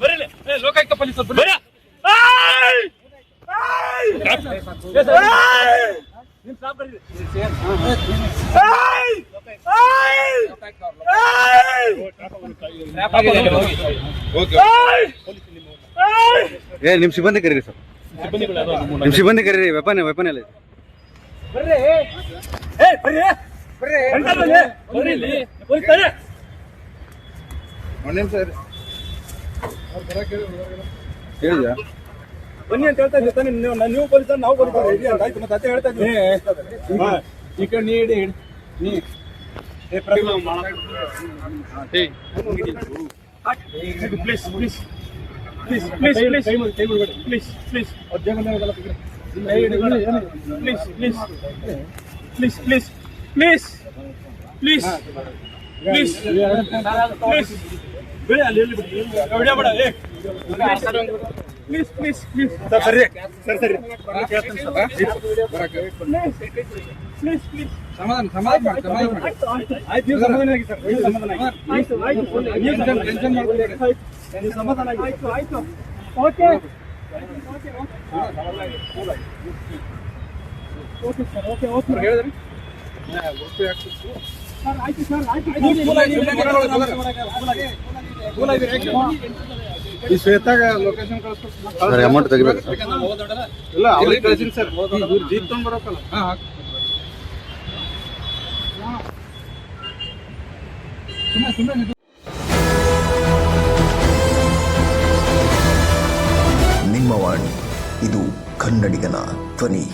ಬರೀ ಲೋಕಾಯುಕ್ತ ಪೊಲೀಸ್ ಬರ್ರಿ ಏ ನಿಮ್ ಸಿಬ್ಬಂದಿ ಕರೀರಿ ಸರ್ ನಿಮ್ ಸಿಬ್ಬಂದಿ ಕರೀರಿ ವೆಪನ್ ವೆಪನ್ ಎಲ್ಲ ಇದೆ ಹೇಳಿದ್ಯಾ ಬನ್ನಿ ಅಂತ ಹೇಳ್ತಾ ಇದ್ದೆ ತಾನೇ ನೀವು ನೀವು ಪೊಲೀಸ್ ನಾವು ಪೊಲೀಸ್ ಅಂತ ಆಯ್ತು ಮತ್ತೆ ಅದೇ ಹೇಳ್ತಾ ಇದ್ದೀನಿ ಈ ಕಡೆ ನೀ ಇಡಿ ನೀ. ಏ ಪ್ರಭು ಹೇ please please please. Please please. Time time ಬಿಡಿ ಪ್ಲೀಸ್ ಪ್ಲೀಸ್ ಅಧ್ಯಕ್ಷನ ಎಲ್ಲ please please. Please please. Please please. Please please भैया ले ले वीडियो बड़ा एक please please please sir sir sir sir please please समाधान समाधान समाधान ಆಯ್ತು ಸಮಾಧಾನ ಆಗಿ ಸರ್ ಸಮಾಧಾನ ಆಗಿ ಆಯ್ತು ಆಯ್ತು ನೀವು ಟೆನ್ಷನ್ ಮಾಡ್ಕೊಳ್ಳಿ ನೀವು ಸಮಾಧಾನ ಆಗಿ ಆಯ್ತು ಆಯ್ತು okay okay okay sir okay okay ಹೇಳಿದ್ರಿ ಗೊತ್ತು ಯಾಕೆ ಈ ಶ್ವೇತಾಗ ಲೊಕೇಶನ್ ಅಮೌಂಟ್ ತೆಗಿಬೇಕು. ಇಲ್ಲ ಅವ್ರಿಗೆ ಸರ್ ಇವ್ರು ಜೀಪ್ ಬರೋಕಲ್ಲ ನಿಮ್ಮ ವಾಣಿ, ಇದು ಕನ್ನಡಿಗನ ಧ್ವನಿ.